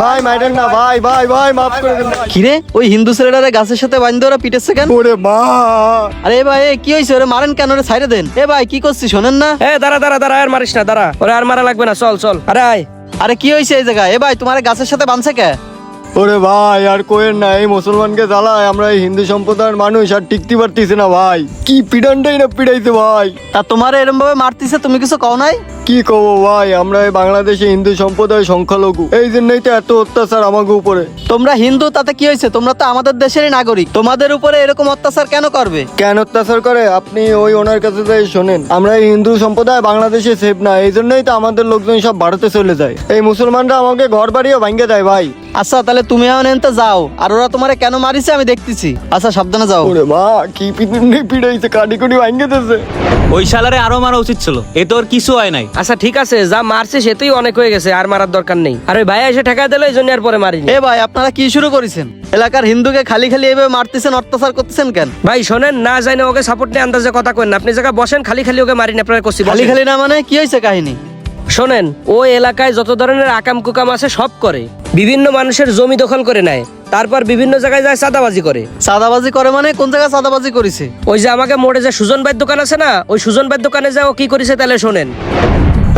ভাই মাইরেন না ভাই ভাই ভাই মাফ করে দেন। ভাই। কিরে? ওই হিন্দু ছেলেটারে গাছের সাথে বান্ধে ওরা পিটেছে কেন? ওরে মা। আরে ভাই এ কি হয়েছে ওরে মারেন কেন? ওরে ছাইরে দেন। এ ভাই কি করছিস? শোনেন না। এ দাঁড়া দাঁড়া দাঁড়া আর মারিস না দাঁড়া। ওরে আর মারা লাগবে না চল চল। আরে আয়। আরে কি হয়েছে এই জায়গায়? এ ভাই তোমার গাছের সাথে বাঁধছে কে? ওরে ভাই আর কোয়েন না এই মুসলমানকে জ্বালায় আমরা এই হিন্দু সম্প্রদায়ের মানুষ আর টিকতে পারতেছি না ভাই। কি পিডানটাই না পিড়াইছে ভাই। তা তোমার এরম ভাবে মারতিছে তুমি কিছু কও নাই? কি কব ভাই আমরা এই বাংলাদেশে হিন্দু সম্প্রদায় সংখ্যালঘু। এই জন্যই তো এত অত্যাচার আমাকে উপরে। তোমরা হিন্দু তাতে কি হয়েছে? তোমরা তো আমাদের দেশেরই নাগরিক। তোমাদের উপরে এরকম অত্যাচার কেন করবে? কেন অত্যাচার করে? আপনি ওই ওনার কাছে যাই শোনেন। আমরা এই হিন্দু সম্প্রদায় বাংলাদেশে সেফ না এই জন্যই তো আমাদের লোকজন সব ভারতে চলে যায়। এই মুসলমানরা আমাকে ঘর বাড়িও ভাঙ্গে দেয় ভাই। আচ্ছা তাহলে তুমি এখন এনতে যাও। আর ওরা তোমারে কেন মারিছে আমি দেখতেছি। আচ্ছা সাবধানে যাও। ওরে মা কি পিটুনি পিড়াইছে কাটি কুটি ভাঙ্গে দিয়েছে। ওই শালারে আরও মারা উচিত ছিল। এ তোর কিছু হয় নাই। আচ্ছা ঠিক আছে যা মারছে সেতেই অনেক হয়ে গেছে আর মারার দরকার নেই। আর ওই ভাই এসে ঠেকা দিল এই জন্য আর পরে মারিনি। এ ভাই আপনারা কি শুরু করেছেন? এলাকার হিন্দুকে খালি খালি এভাবে মারতেছেন অত্যাচার করতেছেন কেন? ভাই শোনেন না যাই না ওকে সাপোর্ট নিয়ে আন্দাজে কথা করেন না। আপনি জায়গা বসেন খালি খালি ওকে মারিনি আপনার কষি খালি খালি না মানে কি হয়েছে কাহিনী? শোনেন ও এলাকায় যত ধরনের আকাম কুকাম আছে সব করে। বিভিন্ন মানুষের জমি দখল করে নেয়। তারপর বিভিন্ন জায়গায় যায় সাদাবাজি করে। সাদাবাজি করে মানে? কোন জায়গায় সাদাবাজি করেছে? ওই যে আমাকে মোড়ে যে সুজন ভাইয়ের দোকান আছে না ওই সুজন ভাইয়ের দোকানে যাও কি করেছে তাহলে শোনেন।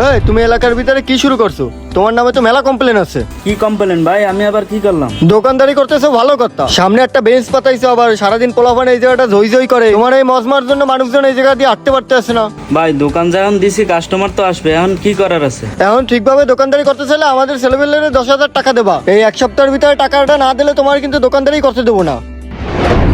এই তুমি এলাকার ভিতরে কি শুরু করছ? তোমার নামে তো মেলা কমপ্লেন আছে। কি কমপ্লেন ভাই? আমি আবার কি করলাম? দোকানদারি করতেছো ভালো কথা। সামনে একটা বেঞ্চ পাতাইছো আবার সারাদিন পোলাফান এই জায়গাটা ঝই ঝই করে। তোমার এই মজমার জন্য মানুষজন এই জায়গা দিয়ে হাঁটতে পারতে আসে না। ভাই দোকান যখন দিছি কাস্টমার তো আসবে। এখন কি করার আছে? এখন ঠিকভাবে দোকানদারি করতে চাইলে আমাদের ছেলেপেলের দশ হাজার টাকা দেবা। এই এক সপ্তাহের ভিতরে টাকাটা না দিলে তোমার কিন্তু দোকানদারি করতে দেবো না।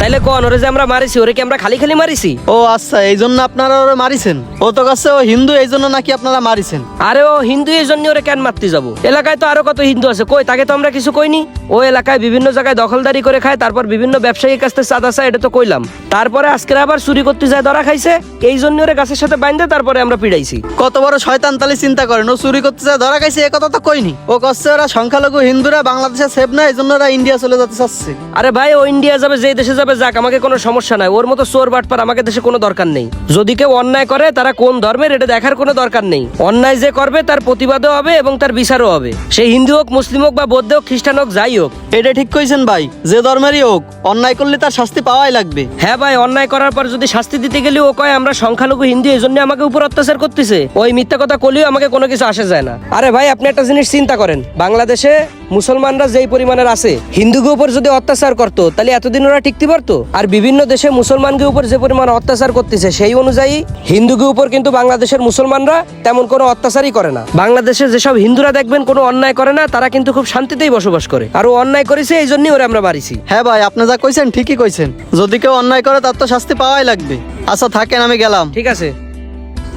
তাইলে কোন ওরে যে আমরা মারিছি ওরে কি আমরা খালি খালি মারিছি? ও আচ্ছা এই জন্য আপনারা ওরা মারিছেন? ও তো কাছে ও হিন্দু এই জন্য নাকি আপনারা মারিছেন? আরে ও হিন্দু এই জন্য ওরে কেন মারতে যাব? এলাকায় তো আরও কত হিন্দু আছে কই তাকে তো আমরা কিছু কইনি? ও এলাকায় বিভিন্ন জায়গায় দখলদারি করে খায় তারপর বিভিন্ন ব্যবসায়ীর কাছ থেকে চাঁদা চায় এটা তো কইলাম। তারপরে আজকে আবার চুরি করতে যায় ধরা খাইছে এই জন্য ওরে গাছের সাথে বাইন্ধে তারপরে আমরা পিড়াইছি। কত বড় শয়তান তালে চিন্তা করেন ও চুরি করতে যায় ধরা খাইছে এ কথা তো কইনি। ও কচ্ছে ওরা সংখ্যালঘু হিন্দুরা বাংলাদেশে সেফ না এই জন্য ওরা ইন্ডিয়া চলে যেতে চাচ্ছে। আরে ভাই ও ইন্ডিয়া যাবে যেই দেশে যাবে যাক আমাকে কোনো সমস্যা নাই। ওর মতো চোর বাটপার আমাকে দেশে কোনো দরকার নেই। যদি কেউ অন্যায় করে তারা কোন ধর্মের এটা দেখার কোনো দরকার নেই। অন্যায় যে করবে তার প্রতিবাদও হবে এবং তার বিচারও হবে। সে হিন্দু হোক মুসলিম হোক বা বৌদ্ধ হোক খ্রিস্টান হোক যাই হোক। এটা ঠিক কইছেন ভাই। যে ধর্মেরই হোক অন্যায় করলে তার শাস্তি পাওয়াই লাগবে। হ্যাঁ ভাই অন্যায় করার পর যদি শাস্তি দিতে গেলে ও কয় আমরা সংখ্যালঘু হিন্দু এই জন্য আমাকে উপর অত্যাচার করতেছে। ওই মিথ্যা কথা কলিও আমাকে কোনো কিছু আসে যায় না। আরে ভাই আপনি একটা জিনিস চিন্তা করেন। বাংলাদেশে মুসলমানরা যেই পরিমাণের আছে হিন্দুকে উপর যদি অত্যাচার করতো তাহলে এতদিন ওরা টিকতে পারতো? আর বিভিন্ন দেশে মুসলমানকে উপর যে পরিমাণ অত্যাচার করতেছে সেই অনুযায়ী হিন্দুকে উপর কিন্তু বাংলাদেশের মুসলমানরা তেমন কোনো অত্যাচারই করে না। বাংলাদেশে যেসব হিন্দুরা দেখবেন কোনো অন্যায় করে না তারা কিন্তু খুব শান্তিতেই বসবাস করে। আর ও অন্যায় করেছে এই জন্যই ওরা আমরা মারিছি। হ্যাঁ ভাই আপনি যা কইছেন ঠিকই কইছেন। যদি কেউ অন্যায় করে তার তো শাস্তি পাওয়াই লাগবে। আচ্ছা থাকেন আমি গেলাম। ঠিক আছে।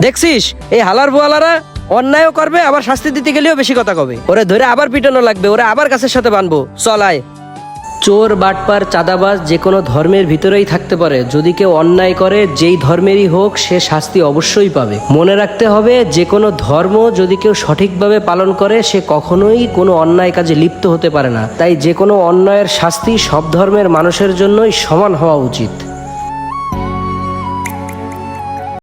দেখছিস এই হালার বোয়ালারা অন্যায়ও করবে, আবার শাস্তি দিতে গেলেও বেশি কথা কবে। ওরে ধরে আবার পিটানো লাগবে, ওরে আবার গাছের সাথে বানবো। চলায় চোর, বাটপার, চাঁদাবাজ যে কোনো ধর্মের ভিতরেই থাকতে পারে। যদি কেউ অন্যায় করে, যেই ধর্মেরই হোক, সে শাস্তি অবশ্যই পাবে। মনে রাখতে হবে, যে কোনো ধর্ম যদি কেউ সঠিকভাবে পালন করে, সে কখনোই কোনো অন্যায় কাজে লিপ্ত হতে পারে না। তাই যে কোনো অন্যায়ের শাস্তি সব ধর্মের মানুষের জন্যই সমান হওয়া উচিত।